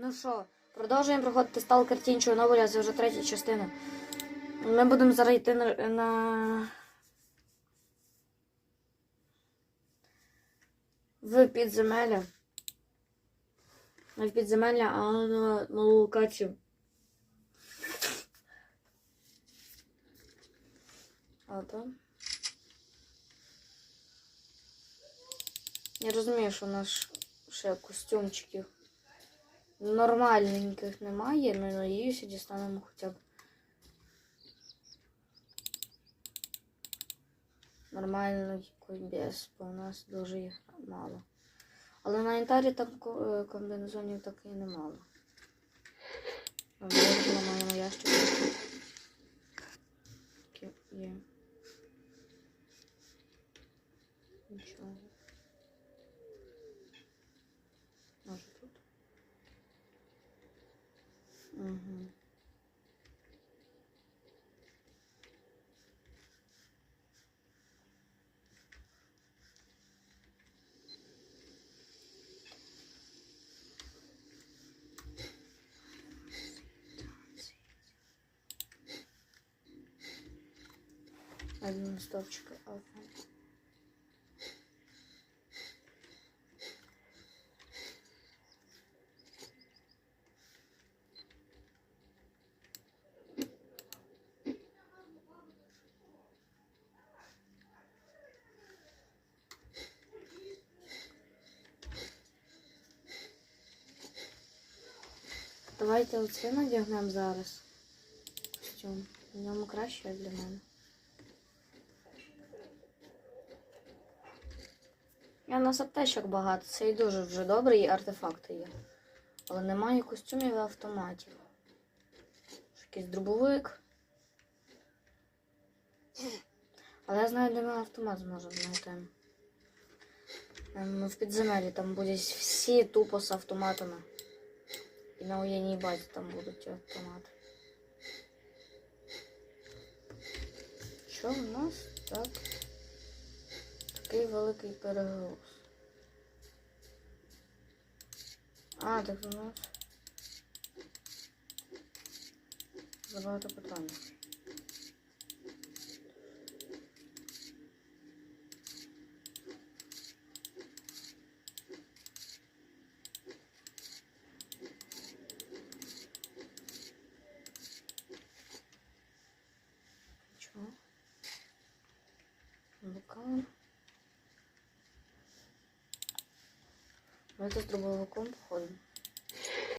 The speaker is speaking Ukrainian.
Ну що, продовжуємо проходити Сталкер Тінь Чорнобиля, це вже третя частина. Ми будемо зараз йти на. на... В підземелля. Не в підземелля, а на нову локацію. Опа. Я розумію, що у нас ще костюмчиків нормальненьких немає, але надіюся, дістанемо хоча б нормальний без, бо у нас дуже їх мало. Але на інтарі там е, комбінезонів так і немало. Виявила маємо ящик. Є. Один стопчик алфа. Давайте оце надягнемо зараз. Костюм. В ньому краще як для мене. Я у нас аптечок багато, це і дуже вже добре, і артефакти є. Але немає костюмів і автоматів. Якийсь дробовик. Але я знаю, де ми автомат зможемо знайти. Ем, В підземелі там будуть всі тупо з автоматами. І на воєнній базі там будуть автомати. Що в нас так? Такий великий перегруз. А, так у нас. Забагато патронів. Чого? Бокал. с з дробовиком походимо.